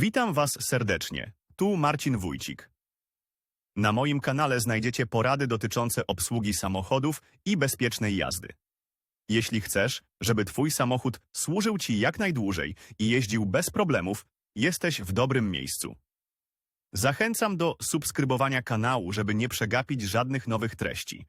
Witam Was serdecznie. Tu Marcin Wójcik. Na moim kanale znajdziecie porady dotyczące obsługi samochodów i bezpiecznej jazdy. Jeśli chcesz, żeby Twój samochód służył Ci jak najdłużej i jeździł bez problemów, jesteś w dobrym miejscu. Zachęcam do subskrybowania kanału, żeby nie przegapić żadnych nowych treści.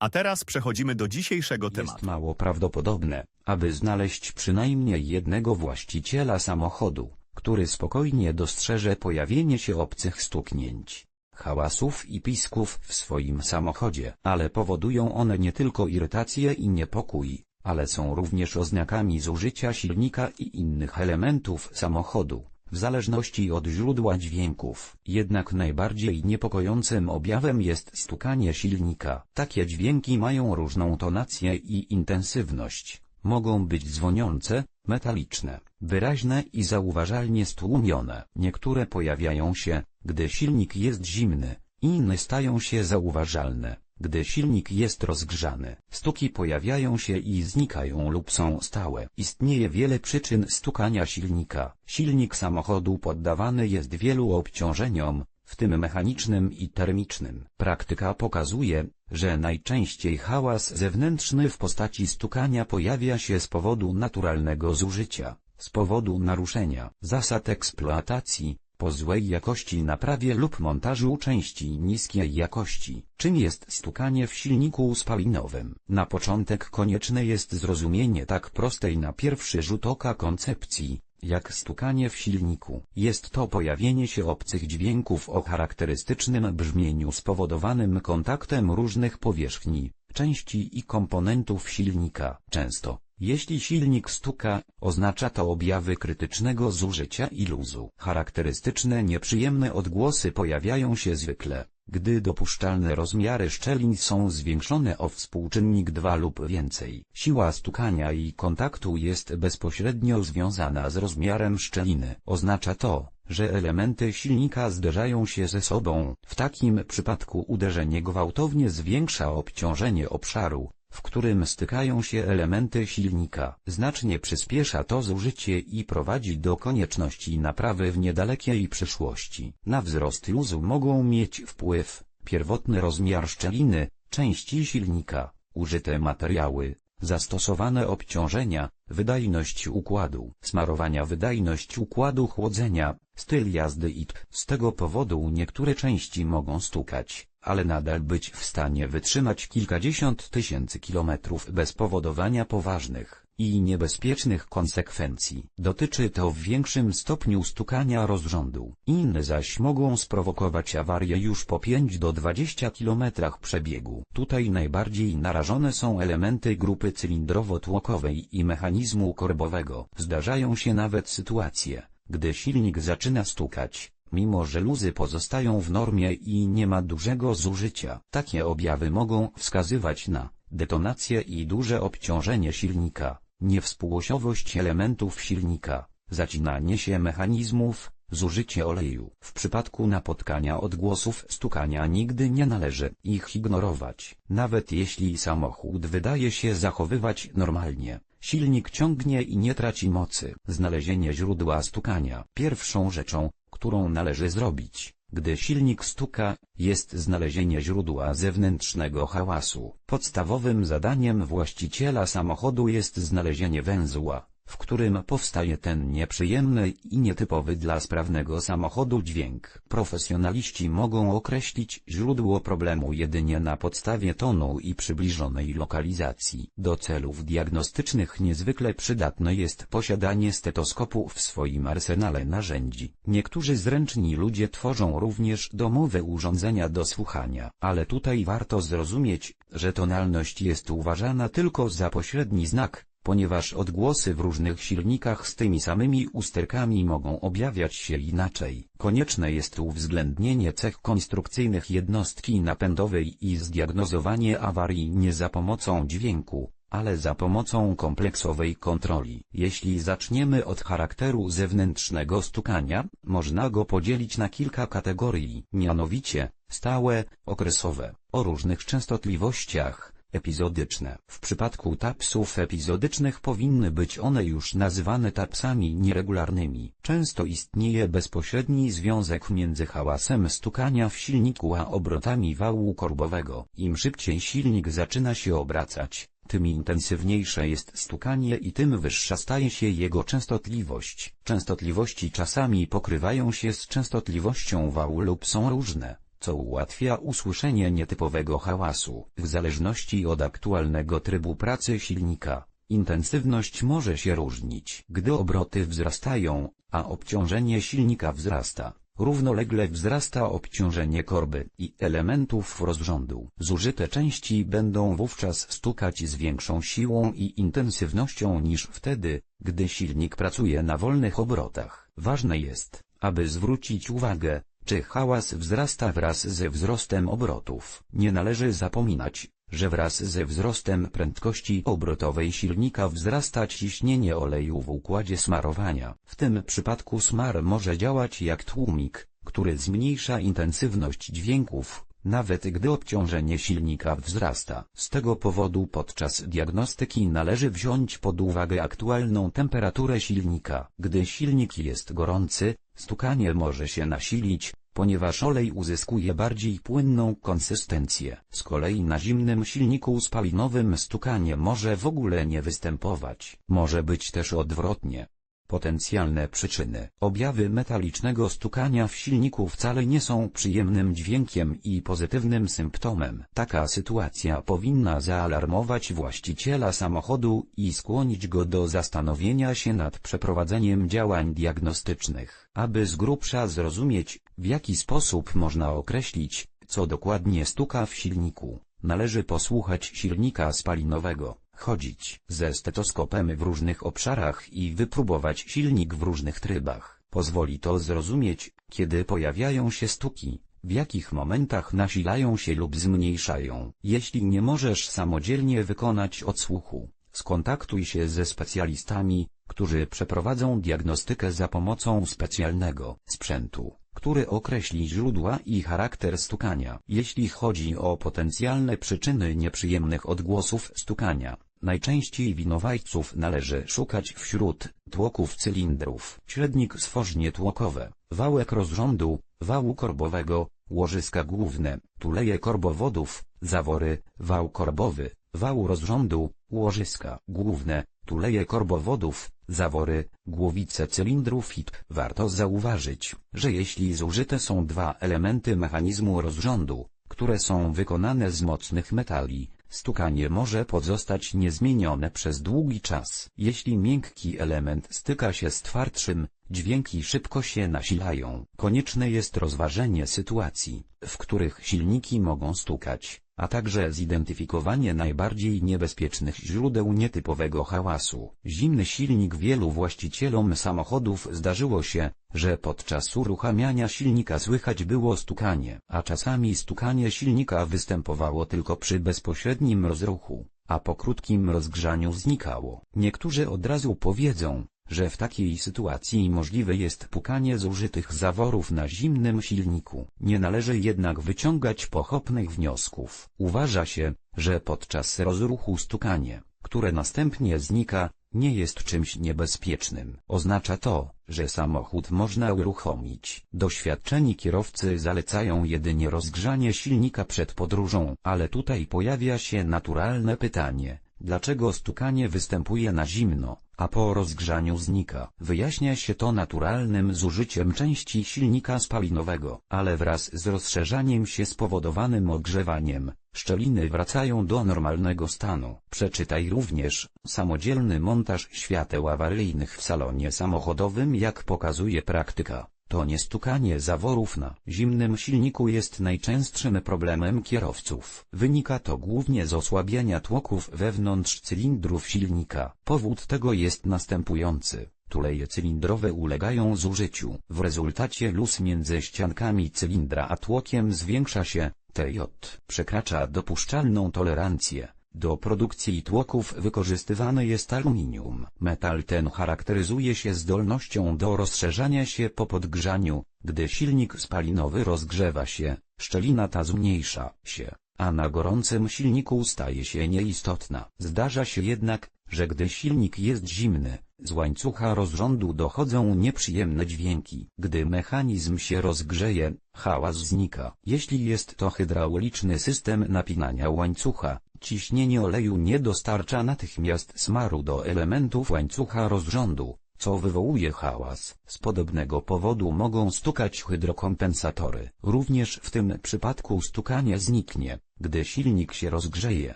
A teraz przechodzimy do dzisiejszego Jest tematu. mało prawdopodobne, aby znaleźć przynajmniej jednego właściciela samochodu, który spokojnie dostrzeże pojawienie się obcych stuknięć, hałasów i pisków w swoim samochodzie, ale powodują one nie tylko irytację i niepokój, ale są również oznakami zużycia silnika i innych elementów samochodu. W zależności od źródła dźwięków, jednak najbardziej niepokojącym objawem jest stukanie silnika. Takie dźwięki mają różną tonację i intensywność. Mogą być dzwoniące, metaliczne, wyraźne i zauważalnie stłumione. Niektóre pojawiają się, gdy silnik jest zimny, inne stają się zauważalne, gdy silnik jest rozgrzany. Stuki pojawiają się i znikają lub są stałe. Istnieje wiele przyczyn stukania silnika. Silnik samochodu poddawany jest wielu obciążeniom, w tym mechanicznym i termicznym. Praktyka pokazuje, że najczęściej hałas zewnętrzny w postaci stukania pojawia się z powodu naturalnego zużycia, z powodu naruszenia zasad eksploatacji, po złej jakości naprawie lub montażu części niskiej jakości. Czym jest stukanie w silniku spalinowym? Na początek konieczne jest zrozumienie tak prostej na pierwszy rzut oka koncepcji, jak stukanie w silniku. Jest to pojawienie się obcych dźwięków o charakterystycznym brzmieniu spowodowanym kontaktem różnych powierzchni, części i komponentów silnika. Często, jeśli silnik stuka, oznacza to objawy krytycznego zużycia i luzu. Charakterystyczne nieprzyjemne odgłosy pojawiają się zwykle, gdy dopuszczalne rozmiary szczelin są zwiększone o współczynnik 2 lub więcej. Siła stukania i kontaktu jest bezpośrednio związana z rozmiarem szczeliny. Oznacza to, że elementy silnika zderzają się ze sobą. W takim przypadku uderzenie gwałtownie zwiększa obciążenie obszaru, w którym stykają się elementy silnika. Znacznie przyspiesza to zużycie i prowadzi do konieczności naprawy w niedalekiej przyszłości. Na wzrost luzu mogą mieć wpływ pierwotny rozmiar szczeliny, części silnika, użyte materiały, zastosowane obciążenia, wydajność układu, smarowania wydajność układu chłodzenia, styl jazdy i t. Z tego powodu niektóre części mogą stukać, ale nadal być w stanie wytrzymać kilkadziesiąt tysięcy kilometrów bez powodowania poważnych i niebezpiecznych konsekwencji. Dotyczy to w większym stopniu stukania rozrządu. Inne zaś mogą sprowokować awarię już po 5 do 20 km przebiegu. Tutaj najbardziej narażone są elementy grupy cylindrowo-tłokowej i mechanizmu korbowego. Zdarzają się nawet sytuacje, gdy silnik zaczyna stukać, mimo że luzy pozostają w normie i nie ma dużego zużycia. Takie objawy mogą wskazywać na detonację i duże obciążenie silnika, niewspółosiowość elementów silnika, zacinanie się mechanizmów, zużycie oleju. W przypadku napotkania odgłosów stukania nigdy nie należy ich ignorować. Nawet jeśli samochód wydaje się zachowywać normalnie, silnik ciągnie i nie traci mocy. Znalezienie źródła stukania. Pierwszą rzeczą, którą należy zrobić, gdy silnik stuka, jest znalezienie źródła zewnętrznego hałasu. Podstawowym zadaniem właściciela samochodu jest znalezienie węzła, w którym powstaje ten nieprzyjemny i nietypowy dla sprawnego samochodu dźwięk. Profesjonaliści mogą określić źródło problemu jedynie na podstawie tonu i przybliżonej lokalizacji. Do celów diagnostycznych niezwykle przydatne jest posiadanie stetoskopu w swoim arsenale narzędzi. Niektórzy zręczni ludzie tworzą również domowe urządzenia do słuchania, ale tutaj warto zrozumieć, że tonalność jest uważana tylko za pośredni znak, ponieważ odgłosy w różnych silnikach z tymi samymi usterkami mogą objawiać się inaczej. Konieczne jest uwzględnienie cech konstrukcyjnych jednostki napędowej i zdiagnozowanie awarii nie za pomocą dźwięku, ale za pomocą kompleksowej kontroli. Jeśli zaczniemy od charakteru zewnętrznego stukania, można go podzielić na kilka kategorii, mianowicie, stałe, okresowe, o różnych częstotliwościach, Epizodyczne. W przypadku tapsów epizodycznych powinny być one już nazywane tapsami nieregularnymi. Często istnieje bezpośredni związek między hałasem stukania w silniku a obrotami wału korbowego. Im szybciej silnik zaczyna się obracać, tym intensywniejsze jest stukanie i tym wyższa staje się jego częstotliwość. Częstotliwości czasami pokrywają się z częstotliwością wału lub są różne, co ułatwia usłyszenie nietypowego hałasu. W zależności od aktualnego trybu pracy silnika, intensywność może się różnić. Gdy obroty wzrastają, a obciążenie silnika wzrasta, Równolegle wzrasta obciążenie korby i elementów rozrządu. Zużyte części będą wówczas stukać z większą siłą i intensywnością niż wtedy, gdy silnik pracuje na wolnych obrotach. Ważne jest, aby zwrócić uwagę, czy hałas wzrasta wraz ze wzrostem obrotów. Nie należy zapominać, że wraz ze wzrostem prędkości obrotowej silnika wzrasta ciśnienie oleju w układzie smarowania. W tym przypadku smar może działać jak tłumik, który zmniejsza intensywność dźwięków, nawet gdy obciążenie silnika wzrasta. Z tego powodu podczas diagnostyki należy wziąć pod uwagę aktualną temperaturę silnika. Gdy silnik jest gorący, stukanie może się nasilić, ponieważ olej uzyskuje bardziej płynną konsystencję. Z kolei na zimnym silniku spalinowym stukanie może w ogóle nie występować. Może być też odwrotnie. Potencjalne przyczyny. Objawy metalicznego stukania w silniku wcale nie są przyjemnym dźwiękiem i pozytywnym symptomem. Taka sytuacja powinna zaalarmować właściciela samochodu i skłonić go do zastanowienia się nad przeprowadzeniem działań diagnostycznych. Aby z grubsza zrozumieć, w jaki sposób można określić, co dokładnie stuka w silniku, należy posłuchać silnika spalinowego chodzić ze stetoskopem w różnych obszarach i wypróbować silnik w różnych trybach. Pozwoli to zrozumieć, kiedy pojawiają się stuki, w jakich momentach nasilają się lub zmniejszają. Jeśli nie możesz samodzielnie wykonać odsłuchu, skontaktuj się ze specjalistami, którzy przeprowadzą diagnostykę za pomocą specjalnego sprzętu który określi źródła i charakter stukania. Jeśli chodzi o potencjalne przyczyny nieprzyjemnych odgłosów stukania, najczęściej winowajców należy szukać wśród tłoków cylindrów. Średnik stworznie tłokowe, wałek rozrządu, wału korbowego, łożyska główne, tuleje korbowodów, zawory, wał korbowy, wał rozrządu, łożyska główne, tuleje korbowodów, zawory, głowice cylindrów i warto zauważyć, że jeśli zużyte są dwa elementy mechanizmu rozrządu, które są wykonane z mocnych metali, stukanie może pozostać niezmienione przez długi czas. Jeśli miękki element styka się z twardszym, dźwięki szybko się nasilają. Konieczne jest rozważenie sytuacji, w których silniki mogą stukać a także zidentyfikowanie najbardziej niebezpiecznych źródeł nietypowego hałasu. Zimny silnik wielu właścicielom samochodów zdarzyło się, że podczas uruchamiania silnika słychać było stukanie, a czasami stukanie silnika występowało tylko przy bezpośrednim rozruchu, a po krótkim rozgrzaniu znikało. Niektórzy od razu powiedzą, że w takiej sytuacji możliwe jest pukanie zużytych zaworów na zimnym silniku. Nie należy jednak wyciągać pochopnych wniosków. Uważa się, że podczas rozruchu stukanie, które następnie znika, nie jest czymś niebezpiecznym. Oznacza to, że samochód można uruchomić. Doświadczeni kierowcy zalecają jedynie rozgrzanie silnika przed podróżą, ale tutaj pojawia się naturalne pytanie, dlaczego stukanie występuje na zimno, a po rozgrzaniu znika. Wyjaśnia się to naturalnym zużyciem części silnika spalinowego, ale wraz z rozszerzaniem się spowodowanym ogrzewaniem, szczeliny wracają do normalnego stanu. Przeczytaj również, samodzielny montaż świateł awaryjnych w salonie samochodowym jak pokazuje praktyka. To nie stukanie zaworów na zimnym silniku jest najczęstszym problemem kierowców. Wynika to głównie z osłabiania tłoków wewnątrz cylindrów silnika. Powód tego jest następujący. Tuleje cylindrowe ulegają zużyciu. W rezultacie luz między ściankami cylindra a tłokiem zwiększa się, TJ przekracza dopuszczalną tolerancję. Do produkcji tłoków wykorzystywane jest aluminium. Metal ten charakteryzuje się zdolnością do rozszerzania się po podgrzaniu. Gdy silnik spalinowy rozgrzewa się, szczelina ta zmniejsza się. a na gorącym silniku staje się nieistotna. Zdarza się jednak, że gdy silnik jest zimny, z łańcucha rozrządu dochodzą nieprzyjemne dźwięki. Gdy mechanizm się rozgrzeje, hałas znika. Jeśli jest to hydrauliczny system napinania łańcucha, ciśnienie oleju nie dostarcza natychmiast smaru do elementów łańcucha rozrządu, co wywołuje hałas. Z podobnego powodu mogą stukać hydrokompensatory. Również w tym przypadku stukanie zniknie, gdy silnik się rozgrzeje.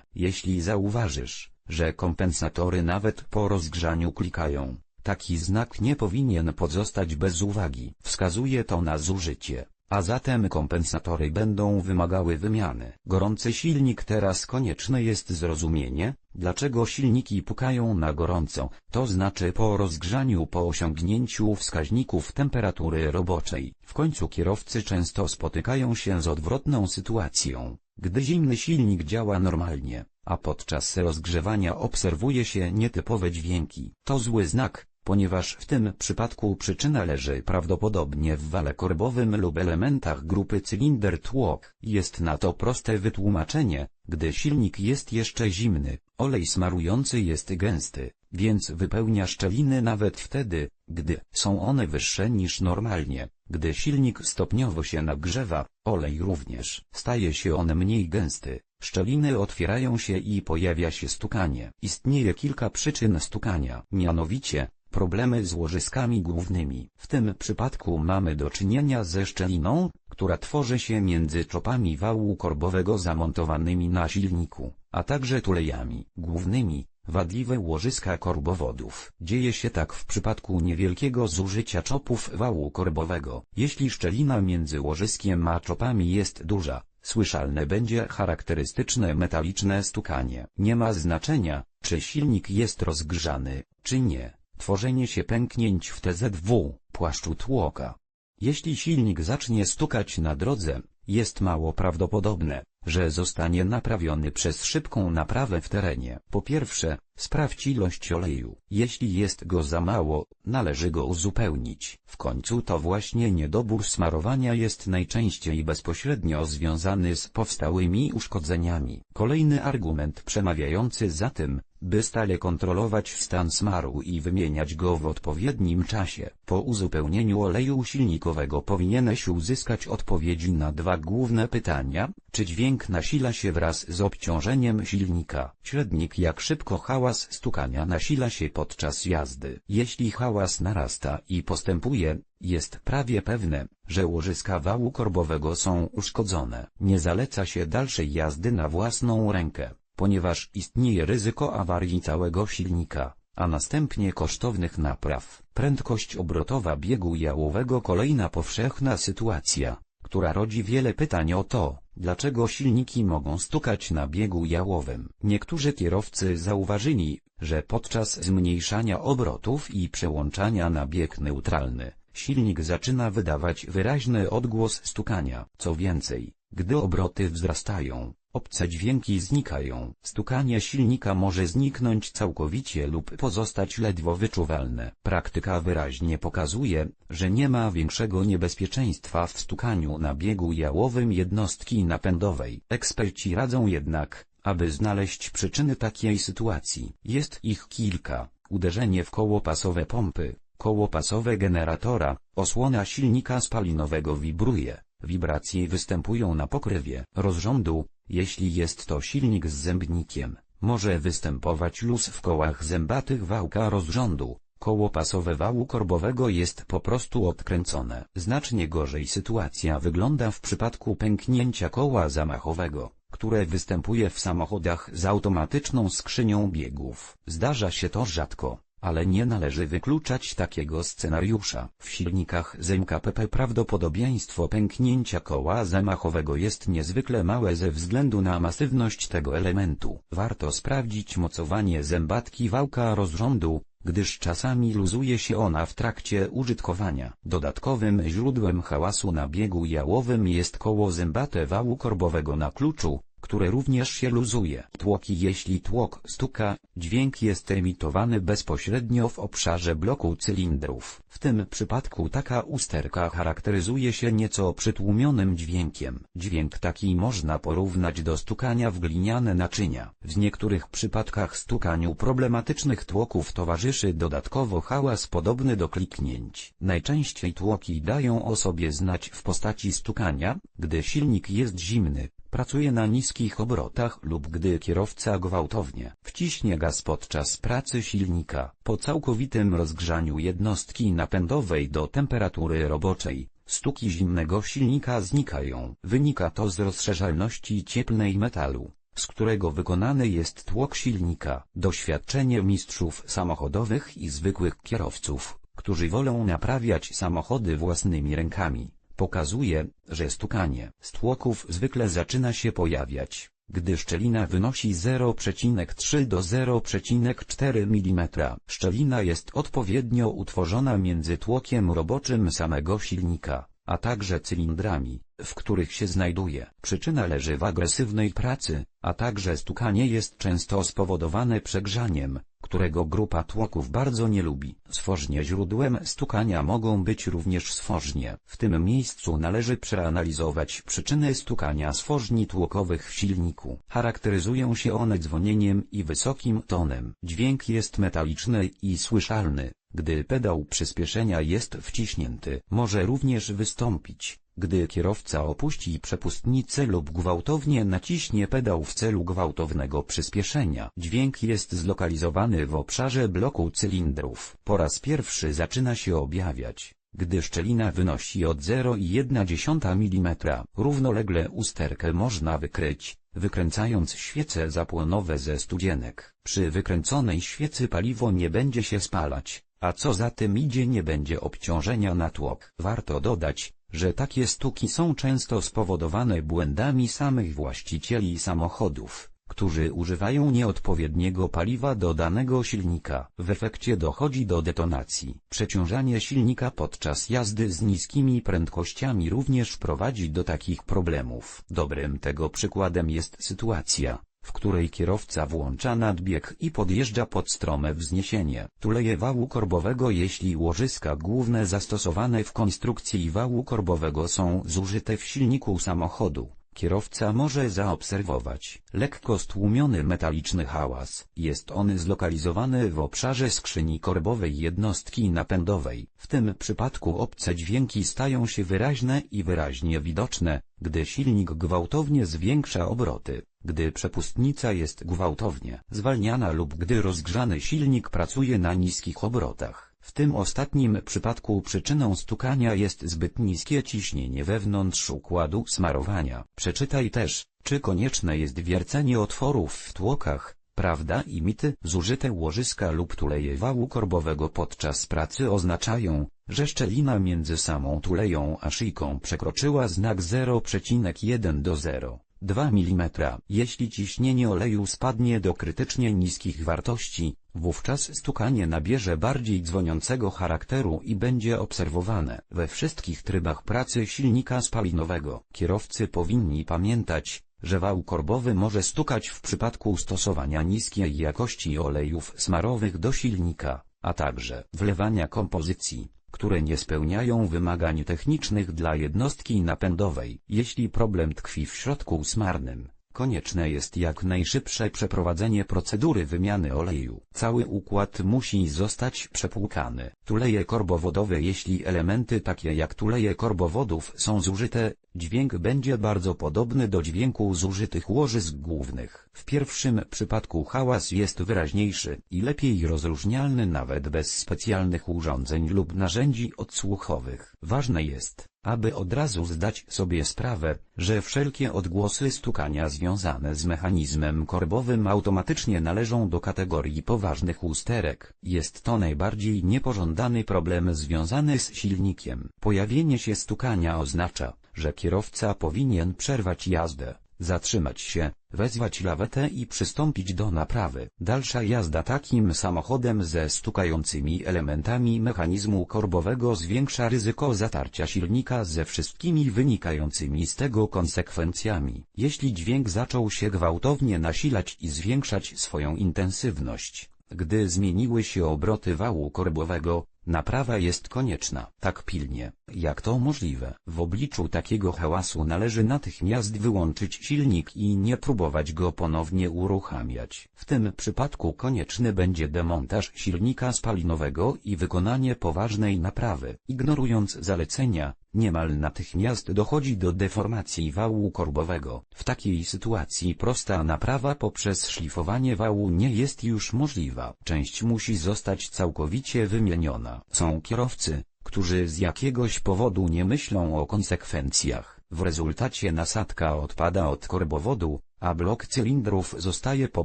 Jeśli zauważysz, że kompensatory nawet po rozgrzaniu klikają, taki znak nie powinien pozostać bez uwagi. Wskazuje to na zużycie, a zatem kompensatory będą wymagały wymiany. Gorący silnik teraz konieczne jest zrozumienie, dlaczego silniki pukają na gorąco, to znaczy po rozgrzaniu po osiągnięciu wskaźników temperatury roboczej. W końcu kierowcy często spotykają się z odwrotną sytuacją, gdy zimny silnik działa normalnie, a podczas rozgrzewania obserwuje się nietypowe dźwięki. To zły znak, ponieważ w tym przypadku przyczyna leży prawdopodobnie w wale korbowym lub elementach grupy cylinder-tłok. Jest na to proste wytłumaczenie, gdy silnik jest jeszcze zimny, olej smarujący jest gęsty, więc wypełnia szczeliny nawet wtedy, gdy są one wyższe niż normalnie. Gdy silnik stopniowo się nagrzewa, olej również staje się on mniej gęsty, szczeliny otwierają się i pojawia się stukanie. Istnieje kilka przyczyn stukania, mianowicie, problemy z łożyskami głównymi. W tym przypadku mamy do czynienia ze szczeliną, która tworzy się między czopami wału korbowego zamontowanymi na silniku, a także tulejami głównymi, wadliwe łożyska korbowodów. Dzieje się tak w przypadku niewielkiego zużycia czopów wału korbowego. Jeśli szczelina między łożyskiem a czopami jest duża, słyszalne będzie charakterystyczne metaliczne stukanie. Nie ma znaczenia, czy silnik jest rozgrzany, czy nie. Tworzenie się pęknięć w TZW, płaszczu tłoka. Jeśli silnik zacznie stukać na drodze, jest mało prawdopodobne, że zostanie naprawiony przez szybką naprawę w terenie. Po pierwsze, sprawdź ilość oleju. Jeśli jest go za mało, należy go uzupełnić. W końcu to właśnie niedobór smarowania jest najczęściej bezpośrednio związany z powstałymi uszkodzeniami. Kolejny argument przemawiający za tym, by stale kontrolować stan smaru i wymieniać go w odpowiednim czasie. Po uzupełnieniu oleju silnikowego powinieneś uzyskać odpowiedzi na dwa główne pytania, czy dźwięk nasila się wraz z obciążeniem silnika. Średnik jak szybko hałas stukania nasila się podczas jazdy. Jeśli hałas narasta i postępuje, jest prawie pewne, że łożyska wału korbowego są uszkodzone. Nie zaleca się dalszej jazdy na własną rękę ponieważ istnieje ryzyko awarii całego silnika, a następnie kosztownych napraw. Prędkość obrotowa biegu jałowego kolejna powszechna sytuacja, która rodzi wiele pytań o to, dlaczego silniki mogą stukać na biegu jałowym. Niektórzy kierowcy zauważyli, że podczas zmniejszania obrotów i przełączania na bieg neutralny, silnik zaczyna wydawać wyraźny odgłos stukania. Co więcej, gdy obroty wzrastają, obce dźwięki znikają. Stukanie silnika może zniknąć całkowicie lub pozostać ledwo wyczuwalne. Praktyka wyraźnie pokazuje, że nie ma większego niebezpieczeństwa w stukaniu na biegu jałowym jednostki napędowej. Eksperci radzą jednak, aby znaleźć przyczyny takiej sytuacji. Jest ich kilka. Uderzenie w koło pasowe pompy, koło pasowe generatora, osłona silnika spalinowego wibruje. Wibracje występują na pokrywie rozrządu, jeśli jest to silnik z zębnikiem, może występować luz w kołach zębatych wałka rozrządu. Koło pasowe wału korbowego jest po prostu odkręcone. Znacznie gorzej sytuacja wygląda w przypadku pęknięcia koła zamachowego, które występuje w samochodach z automatyczną skrzynią biegów. Zdarza się to rzadko, ale nie należy wykluczać takiego scenariusza. W silnikach z MKPP prawdopodobieństwo pęknięcia koła zamachowego jest niezwykle małe ze względu na masywność tego elementu. Warto sprawdzić mocowanie zębatki wałka rozrządu, gdyż czasami luzuje się ona w trakcie użytkowania. Dodatkowym źródłem hałasu na biegu jałowym jest koło zębate wału korbowego na kluczu, które również się luzuje. Tłoki Jeśli tłok stuka, dźwięk jest emitowany bezpośrednio w obszarze bloku cylindrów. W tym przypadku taka usterka charakteryzuje się nieco przytłumionym dźwiękiem. Dźwięk taki można porównać do stukania w gliniane naczynia. W niektórych przypadkach stukaniu problematycznych tłoków towarzyszy dodatkowo hałas podobny do kliknięć. Najczęściej tłoki dają o sobie znać w postaci stukania, gdy silnik jest zimny, pracuje na niskich obrotach lub gdy kierowca gwałtownie wciśnie gaz podczas pracy silnika. Po całkowitym rozgrzaniu jednostki napędowej do temperatury roboczej, stuki zimnego silnika znikają. Wynika to z rozszerzalności cieplnej metalu z którego wykonany jest tłok silnika. Doświadczenie mistrzów samochodowych i zwykłych kierowców, którzy wolą naprawiać samochody własnymi rękami, pokazuje, że stukanie z tłoków zwykle zaczyna się pojawiać, gdy szczelina wynosi 0,3 do 0,4 mm. Szczelina jest odpowiednio utworzona między tłokiem roboczym samego silnika, a także cylindrami, w których się znajduje. Przyczyna leży w agresywnej pracy, a także stukanie jest często spowodowane przegrzaniem, którego grupa tłoków bardzo nie lubi. Sfożnie źródłem stukania mogą być również sfożnie. W tym miejscu należy przeanalizować przyczyny stukania sfożni tłokowych w silniku. Charakteryzują się one dzwonieniem i wysokim tonem. Dźwięk jest metaliczny i słyszalny, gdy pedał przyspieszenia jest wciśnięty. Może również wystąpić, gdy kierowca opuści przepustnicę lub gwałtownie naciśnie pedał w celu gwałtownego przyspieszenia. Dźwięk jest zlokalizowany w obszarze bloku cylindrów. Po raz pierwszy zaczyna się objawiać, gdy szczelina wynosi od 0,1 mm. Równolegle usterkę można wykryć, wykręcając świece zapłonowe ze studzienek. Przy wykręconej świecy paliwo nie będzie się spalać, a co za tym idzie nie będzie obciążenia na tłok. Warto dodać, że takie stuki są często spowodowane błędami samych właścicieli samochodów, którzy używają nieodpowiedniego paliwa do danego silnika. W efekcie dochodzi do detonacji. Przeciążanie silnika podczas jazdy z niskimi prędkościami również prowadzi do takich problemów. Dobrym tego przykładem jest sytuacja, w której kierowca włącza nadbieg i podjeżdża pod strome wzniesienie. Tuleje wału korbowego Jeśli łożyska główne zastosowane w konstrukcji wału korbowego są zużyte w silniku samochodu, kierowca może zaobserwować lekko stłumiony metaliczny hałas. Jest on zlokalizowany w obszarze skrzyni korbowej jednostki napędowej. W tym przypadku obce dźwięki stają się wyraźne i wyraźnie widoczne, gdy silnik gwałtownie zwiększa obroty, gdy przepustnica jest gwałtownie zwalniana lub gdy rozgrzany silnik pracuje na niskich obrotach. W tym ostatnim przypadku przyczyną stukania jest zbyt niskie ciśnienie wewnątrz układu smarowania. Przeczytaj też, czy konieczne jest wiercenie otworów w tłokach, prawda i mity. Zużyte łożyska lub tuleje wału korbowego podczas pracy oznaczają, że szczelina między samą tuleją a szyjką przekroczyła znak 0,1 do 0. 2 mm. Jeśli ciśnienie oleju spadnie do krytycznie niskich wartości, wówczas stukanie nabierze bardziej dzwoniącego charakteru i będzie obserwowane we wszystkich trybach pracy silnika spalinowego. Kierowcy powinni pamiętać, że wał korbowy może stukać w przypadku stosowania niskiej jakości olejów smarowych do silnika, a także wlewania kompozycji które nie spełniają wymagań technicznych dla jednostki napędowej. Jeśli problem tkwi w środku smarnym, konieczne jest jak najszybsze przeprowadzenie procedury wymiany oleju. Cały układ musi zostać przepłukany. Tuleje korbowodowe Jeśli elementy takie jak tuleje korbowodów są zużyte, dźwięk będzie bardzo podobny do dźwięku zużytych łożysk głównych. W pierwszym przypadku hałas jest wyraźniejszy i lepiej rozróżnialny nawet bez specjalnych urządzeń lub narzędzi odsłuchowych. Ważne jest, aby od razu zdać sobie sprawę, że wszelkie odgłosy stukania związane z mechanizmem korbowym automatycznie należą do kategorii poważnych usterek. Jest to najbardziej niepożądany problem związany z silnikiem. Pojawienie się stukania oznacza, że kierowca powinien przerwać jazdę, zatrzymać się, wezwać lawetę i przystąpić do naprawy. Dalsza jazda takim samochodem ze stukającymi elementami mechanizmu korbowego zwiększa ryzyko zatarcia silnika ze wszystkimi wynikającymi z tego konsekwencjami. Jeśli dźwięk zaczął się gwałtownie nasilać i zwiększać swoją intensywność, gdy zmieniły się obroty wału korbowego, Naprawa jest konieczna, tak pilnie, jak to możliwe. W obliczu takiego hałasu należy natychmiast wyłączyć silnik i nie próbować go ponownie uruchamiać. W tym przypadku konieczny będzie demontaż silnika spalinowego i wykonanie poważnej naprawy. Ignorując zalecenia, niemal natychmiast dochodzi do deformacji wału korbowego. W takiej sytuacji prosta naprawa poprzez szlifowanie wału nie jest już możliwa. Część musi zostać całkowicie wymieniona. Są kierowcy, którzy z jakiegoś powodu nie myślą o konsekwencjach. W rezultacie nasadka odpada od korbowodu, a blok cylindrów zostaje po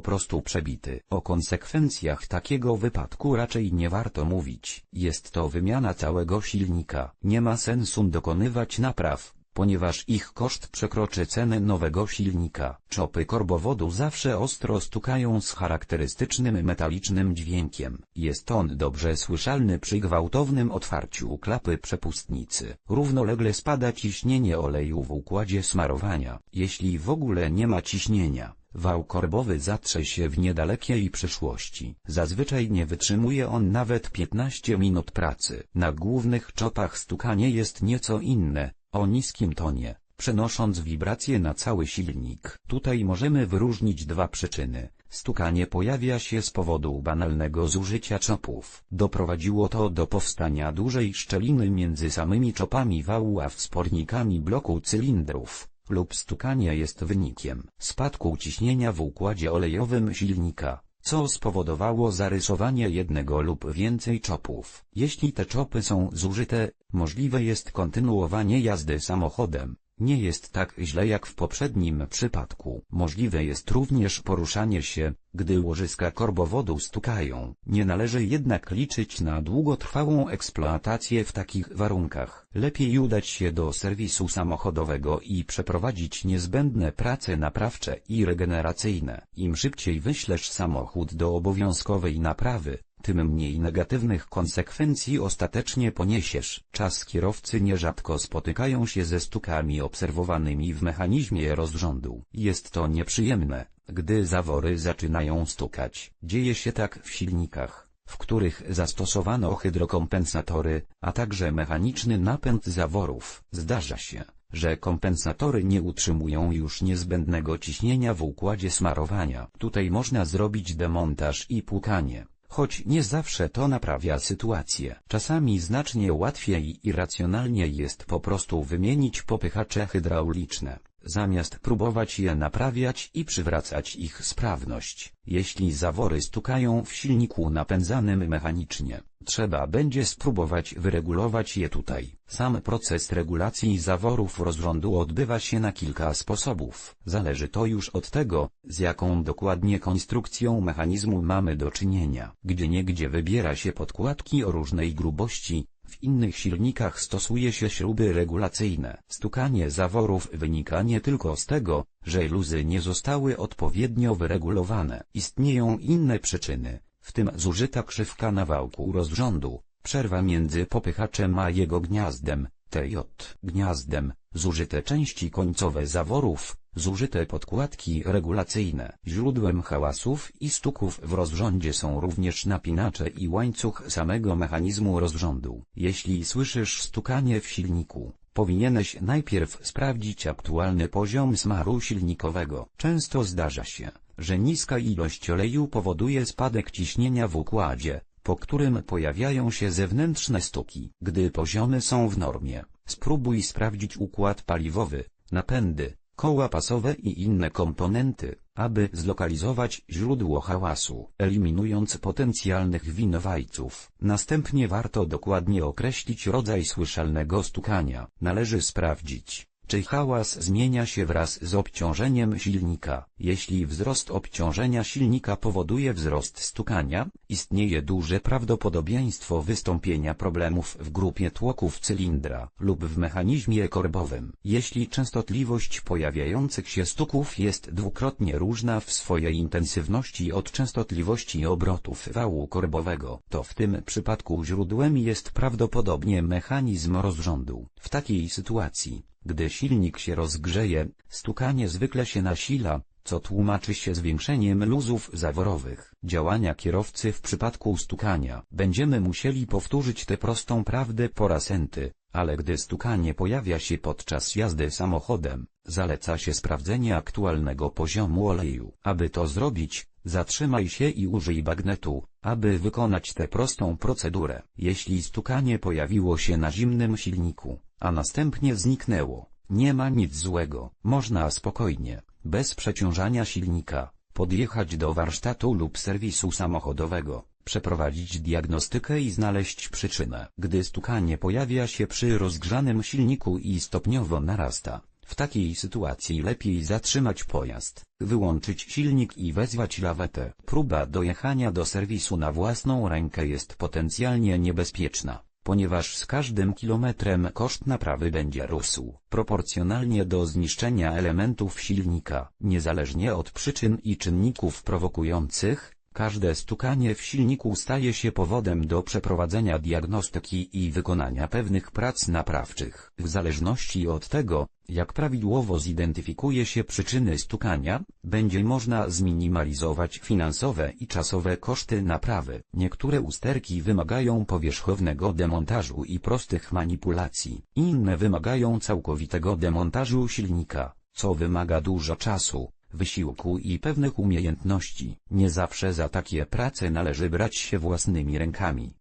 prostu przebity. O konsekwencjach takiego wypadku raczej nie warto mówić. Jest to wymiana całego silnika. Nie ma sensu dokonywać napraw, ponieważ ich koszt przekroczy cenę nowego silnika. Czopy korbowodu zawsze ostro stukają z charakterystycznym metalicznym dźwiękiem. Jest on dobrze słyszalny przy gwałtownym otwarciu klapy przepustnicy. Równolegle spada ciśnienie oleju w układzie smarowania. Jeśli w ogóle nie ma ciśnienia, Wał korbowy zatrze się w niedalekiej przyszłości. Zazwyczaj nie wytrzymuje on nawet 15 minut pracy. Na głównych czopach stukanie jest nieco inne, o niskim tonie, przenosząc wibracje na cały silnik. Tutaj możemy wyróżnić dwa przyczyny. Stukanie pojawia się z powodu banalnego zużycia czopów. Doprowadziło to do powstania dużej szczeliny między samymi czopami wału a wspornikami bloku cylindrów lub stukanie jest wynikiem spadku ciśnienia w układzie olejowym silnika, co spowodowało zarysowanie jednego lub więcej czopów. Jeśli te czopy są zużyte, możliwe jest kontynuowanie jazdy samochodem. Nie jest tak źle jak w poprzednim przypadku. Możliwe jest również poruszanie się, gdy łożyska korbowodu stukają. Nie należy jednak liczyć na długotrwałą eksploatację w takich warunkach. Lepiej udać się do serwisu samochodowego i przeprowadzić niezbędne prace naprawcze i regeneracyjne. Im szybciej wyślesz samochód do obowiązkowej naprawy, tym mniej negatywnych konsekwencji ostatecznie poniesiesz. Czas kierowcy nierzadko spotykają się ze stukami obserwowanymi w mechanizmie rozrządu. Jest to nieprzyjemne, gdy zawory zaczynają stukać. Dzieje się tak w silnikach, w których zastosowano hydrokompensatory, a także mechaniczny napęd zaworów. Zdarza się, że kompensatory nie utrzymują już niezbędnego ciśnienia w układzie smarowania. Tutaj można zrobić demontaż i płukanie choć nie zawsze to naprawia sytuację. Czasami znacznie łatwiej i racjonalniej jest po prostu wymienić popychacze hydrauliczne, zamiast próbować je naprawiać i przywracać ich sprawność. Jeśli zawory stukają w silniku napędzanym mechanicznie, trzeba będzie spróbować wyregulować je tutaj. Sam proces regulacji zaworów rozrządu odbywa się na kilka sposobów. Zależy to już od tego, z jaką dokładnie konstrukcją mechanizmu mamy do czynienia. Gdzie niegdzie wybiera się podkładki o różnej grubości, w innych silnikach stosuje się śruby regulacyjne. Stukanie zaworów wynika nie tylko z tego, że luzy nie zostały odpowiednio wyregulowane. Istnieją inne przyczyny, w tym zużyta krzywka na wałku rozrządu, przerwa między popychaczem a jego gniazdem, TJ gniazdem, zużyte części końcowe zaworów, zużyte podkładki regulacyjne. Źródłem hałasów i stuków w rozrządzie są również napinacze i łańcuch samego mechanizmu rozrządu. Jeśli słyszysz stukanie w silniku, powinieneś najpierw sprawdzić aktualny poziom smaru silnikowego. Często zdarza się, że niska ilość oleju powoduje spadek ciśnienia w układzie, po którym pojawiają się zewnętrzne stuki. Gdy poziomy są w normie, spróbuj sprawdzić układ paliwowy, napędy, koła pasowe i inne komponenty, aby zlokalizować źródło hałasu, eliminując potencjalnych winowajców. Następnie warto dokładnie określić rodzaj słyszalnego stukania. Należy sprawdzić, Czy hałas zmienia się wraz z obciążeniem silnika? Jeśli wzrost obciążenia silnika powoduje wzrost stukania, istnieje duże prawdopodobieństwo wystąpienia problemów w grupie tłoków cylindra lub w mechanizmie korbowym. Jeśli częstotliwość pojawiających się stuków jest dwukrotnie różna w swojej intensywności od częstotliwości obrotów wału korbowego, to w tym przypadku źródłem jest prawdopodobnie mechanizm rozrządu. W takiej sytuacji, gdy silnik się rozgrzeje, stukanie zwykle się nasila, co tłumaczy się zwiększeniem luzów zaworowych. Działania kierowcy w przypadku stukania. Będziemy musieli powtórzyć tę prostą prawdę po raz enty, ale gdy stukanie pojawia się podczas jazdy samochodem, zaleca się sprawdzenie aktualnego poziomu oleju. Aby to zrobić, zatrzymaj się i użyj bagnetu, aby wykonać tę prostą procedurę. Jeśli stukanie pojawiło się na zimnym silniku, a następnie zniknęło, nie ma nic złego. Można spokojnie, bez przeciążania silnika, podjechać do warsztatu lub serwisu samochodowego, przeprowadzić diagnostykę i znaleźć przyczynę. Gdy stukanie pojawia się przy rozgrzanym silniku i stopniowo narasta, w takiej sytuacji lepiej zatrzymać pojazd, wyłączyć silnik i wezwać lawetę. Próba dojechania do serwisu na własną rękę jest potencjalnie niebezpieczna, ponieważ z każdym kilometrem koszt naprawy będzie rósł proporcjonalnie do zniszczenia elementów silnika. Niezależnie od przyczyn i czynników prowokujących, Każde stukanie w silniku staje się powodem do przeprowadzenia diagnostyki i wykonania pewnych prac naprawczych. W zależności od tego, jak prawidłowo zidentyfikuje się przyczyny stukania, będzie można zminimalizować finansowe i czasowe koszty naprawy. Niektóre usterki wymagają powierzchownego demontażu i prostych manipulacji. Inne wymagają całkowitego demontażu silnika, co wymaga dużo czasu wysiłku i pewnych umiejętności. Nie zawsze za takie prace należy brać się własnymi rękami.